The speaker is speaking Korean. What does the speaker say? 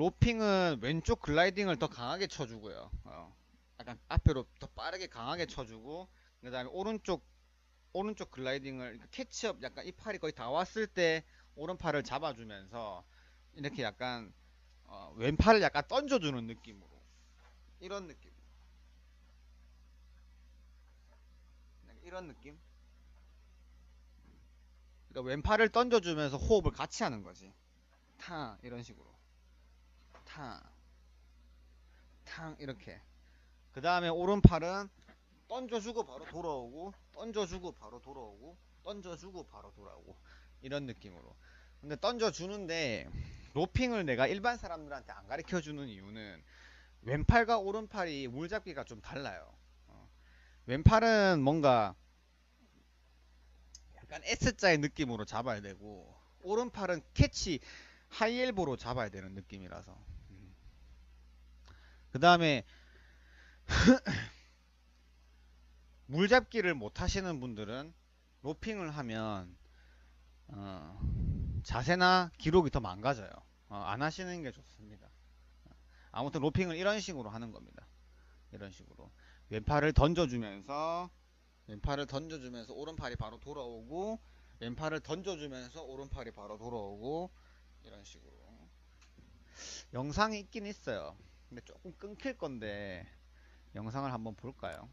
로핑은 왼쪽 글라이딩을 더 강하게 쳐주고요. 어, 약간 앞으로 더 빠르게 강하게 쳐주고 그 다음에 오른쪽 오른쪽 글라이딩을 그러니까 캐치업 약간 이 팔이 거의 다 왔을 때 오른팔을 잡아주면서 이렇게 약간 어, 왼팔을 약간 던져주는 느낌으로. 이런 느낌. 이런 느낌? 그러니까 왼팔을 던져주면서 호흡을 같이 하는 거지. 탕 이런 식으로 탕, 탕 이렇게. 그 다음에 오른팔은 던져주고 바로 돌아오고, 던져주고 바로 돌아오고, 던져주고 바로 돌아오고 이런 느낌으로. 근데 던져주는데 로핑을 내가 일반 사람들한테 안 가르쳐 주는 이유는 왼팔과 오른팔이 물잡기가 좀 달라요. 어. 왼팔은 뭔가 약간 S자의 느낌으로 잡아야 되고 오른팔은 캐치 하이엘보로 잡아야 되는 느낌이라서 그 다음에 물잡기를 못 하시는 분들은 로핑을 하면 어, 자세나 기록이 더 망가져요. 어, 안 하시는 게 좋습니다. 아무튼 로핑을 이런 식으로 하는 겁니다. 이런 식으로. 왼팔을 던져주면서 왼팔을 던져주면서 오른팔이 바로 돌아오고 왼팔을 던져주면서 오른팔이 바로 돌아오고 이런 식으로. 영상이 있긴 있어요 근데 조금 끊길 건데 영상을 한번 볼까요?